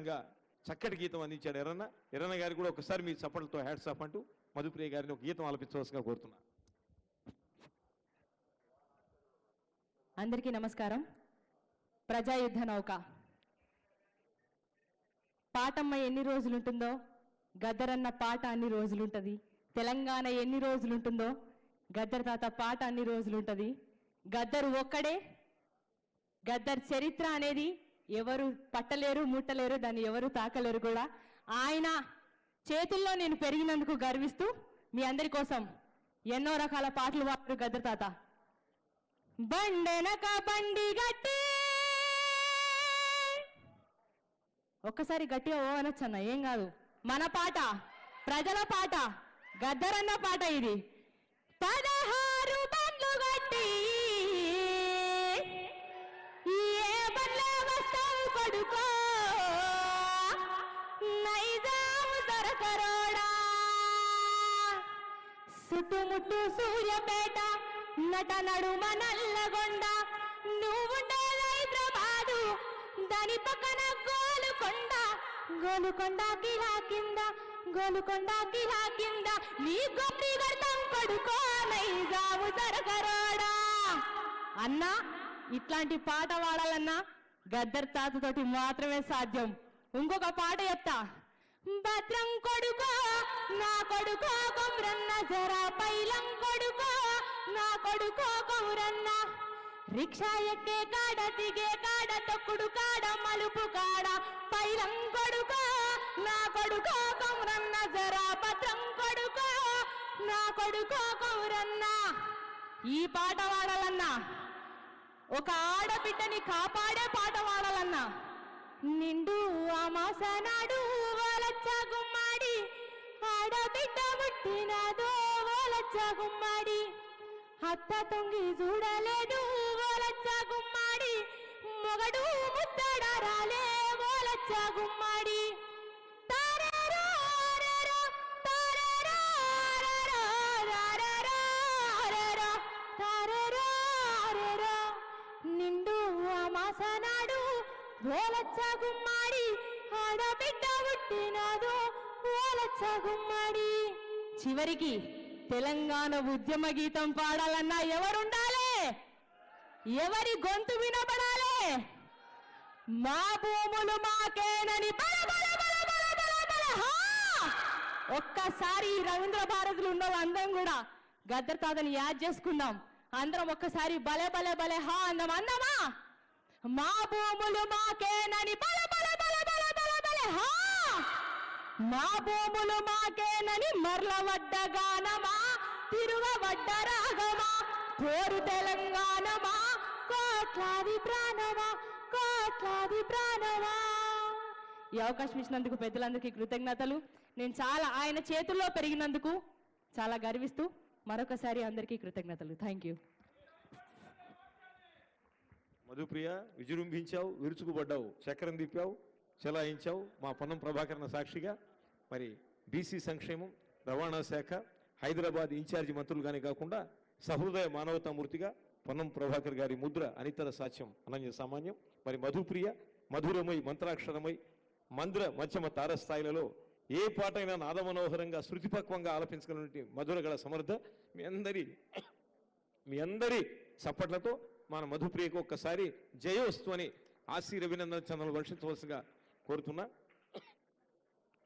చక్కటి గీతం అందించాడు ఎర్రన్న. ఎర్రన్న గారు కూడా ఒకసారి మీ చప్పట్లతో హ్యాట్స్ ఆఫ్ అంటూ మధుప్రియ గారిని ఒక గీతం ఆలపించవలసిగా కోరుతున్నా. అందరికీ నమస్కారం. ప్రజాయుద్ధ నౌక. పాటమ్మ ఎన్ని రోజులుంటుందో గద్దరన్న పాట అన్ని రోజులుంటది. తెలంగాణ ఎన్ని రోజులుంటుందో గద్దర్ తాత పాట అన్ని రోజులుంటది. గద్దరు ఒక్కడే గద్దర్ చరిత్ర అనేది ఎవరు పట్టలేరు ముట్టలేరు దాన్ని ఎవరు తాకలేరు కూడా. ఆయన చేతుల్లో నేను పెరిగినందుకు గర్విస్తూ మీ అందరి కోసం ఎన్నో రకాల పాటలు వాడు గద్దర్ తాత. బండెనక బండి గట్టి. ఒక్కసారి గట్టిగా ఓ అనొచ్చన్న ఏం కాదు. మన పాట ప్రజల పాట గద్దరన్న పాట ఇది. పదహారు నైజాము దొరకరోడా చుట్టుముట్టు సూర్యపేట నట నడుమ నల్లగొండ నువ్వుండేది హైదరాబాదు దాని పక్కన గోలుకొండ గోలుకొండ కిలా కింద గోలుకొండ కిలా కింద నీ గొప్పి గడతాం కొడుకో నైజాము అన్నా ఇట్లాంటి పాట పాడాలన్నా గద్దర్ తాతతోటి మాత్రమే సాధ్యం. ఇంకొక పాట చెప్తా. భద్రం కొడుకో నా కొడుకో కొమ్రన్న జరా పైలం కొడుకో నా కొడుకో కొమ్రన్న. రిక్షా ఎక్కే కాడ దిగే కాడ తొక్కుడు కాడ మలుపు కాడ పైలం కొడుకో నా కొడుకో కొమ్రన్న జరా భద్రం కొడుకో నా కొడుకో కొమ్రన్న. ఈ పాట వాడాలన్నా. ఒక ఆడబిడ్డని కాపాడే పాట వాడాలన్నా. నిండు అమాస ఓలచ్చ గుమ్మాడి అత్త తొంగి చూడలేదు ఓలచ్చ గుమ్మాడి మొగడు ముద్దడ రాలే ఓలచ్చ గుమ్మాడి నిండు అమాసనాడు ఓలచ్చ గుమ్మాడి ఆడబిడ్డ పుట్టినాదో ఓలచ్చ గుమ్మాడి చివరికి తెలంగాణ ఉద్యమ గీతం పాడాలన్నా ఎవరుండాలి ఎవరి గొంతు వినబడాలి మా భూములు మాకేనని ఒక్కసారి రవీంద్ర భారతులు ఉన్న అందరం కూడా గద్దర్ తాతని యాద్ చేసుకుందాం అందరం ఒక్కసారి బలే బలే బలే హా అందం అందమా మా భూములు మాకేనని బల బల బల బల బల బల హా మా భూములు మాకేనని మరలవడ్డగానమా తిరుగవడ్డ రాగమా కోరు తెలంగాణమా? కోట్లాది ప్రాణమా? కోట్లాది ప్రాణమా? ఈ అవకాశం ఇచ్చినందుకు పెద్దలందరికీ కృతజ్ఞతలు. నేను చాలా ఆయన చేతుల్లో పెరిగినందుకు చాలా గర్విస్తూ మరొకసారి అందరికీ కృతజ్ఞతలు. థ్యాంక్ యూ మధుప్రియ విజృంభించావు విరుచుకుపడ్డావు చక్రం తిప్పావు చెలాయించావు మా పొన్నం ప్రభాకరణ సాక్షిగా. మరి బీసీ సంక్షేమం రవాణా శాఖ హైదరాబాద్ ఇన్ఛార్జి మంత్రులుగానే కాకుండా సహృదయ మానవతామూర్తిగా పొన్నం ప్రభాకర్ గారి ముద్ర అనితర సాక్ష్యం అనన్య సామాన్యం. మరి మధుప్రియ మధురమై మంత్రాక్షరమై మంద్ర మధ్యమ తారస్థాయిలలో ఏ పాటైనా నాదమనోహరంగా శృతిపక్వంగా ఆలపించగలిగిన మధురగల సమర్థ మీ అందరి మీ అందరి చప్పట్లతో మన మధుప్రియకు ఒక్కసారి జయోస్తు అని ఆశీర్ అభినందన చంద్రలు వర్షించవలసిగా కోరుతున్నా.